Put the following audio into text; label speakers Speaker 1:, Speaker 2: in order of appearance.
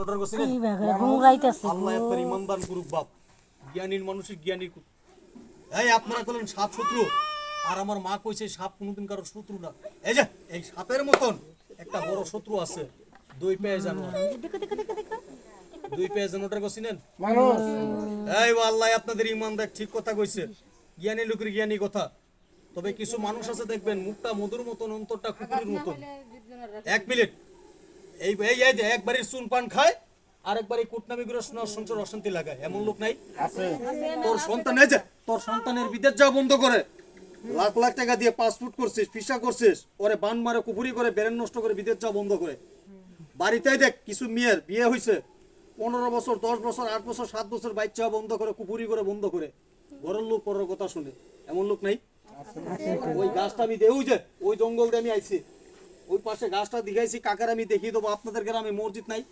Speaker 1: Order
Speaker 2: এই
Speaker 1: আল্লাহ আপনার ইমানদার করুক বাপ। জ্ঞানীর মানুষের জ্ঞানী এই আপনারা বলেন সাপ শত্রু? আর আমার মা কইছে সাপ কোনোদিন কারও শত্রু না। এই যে এই সাপের মতন একটা বড় শত্রু আছে দুই পেয়ে জানোয়ার।
Speaker 2: দেখো দেখো দেখো দেখো।
Speaker 1: দুই পেয়ে এই আল্লাহ আপনাদের ইমান দেখ ঠিক কথা কইছে। জ্ঞানী লোকের জ্ঞানী কথা। তবে কিছু মানুষ আছে দেখবেন মুখটা মধুর মতন অন্তরটা কুকুরের মতন। এক মিনিট। এই এই এই যে একবারই চুন পান খায় আর একবারই কুটনামি করে সংসার অশান্তি লাগায়। এমন লোক নাই। তোর সন্তান এই যে তোর সন্তানের বিদেশ যাওয়া বন্ধ করে। লাখ লাখ টাকা দিয়ে পাসপোর্ট করছিস ভিসা করছিস ওরে বান মারে কুপুরি করে বেরেন নষ্ট করে বিদেশ যাওয়া বন্ধ করে। বাড়িতেই দেখ কিছু মেয়ের বিয়ে হয়েছে পনেরো বছর দশ বছর আট বছর সাত বছর বাইক চাওয়া বন্ধ করে কুপুরি করে বন্ধ করে। ঘরের লোক পরের কথা শুনে। এমন লোক নাই? ওই গাছটা আমি দেই যে ওই জঙ্গল দিয়ে আমি আইছি। ওই পাশে গাছটা দেখাইছি কাকার আমি দেখিয়ে দেবো আপনাদের গ্রামে মসজিদ নাই।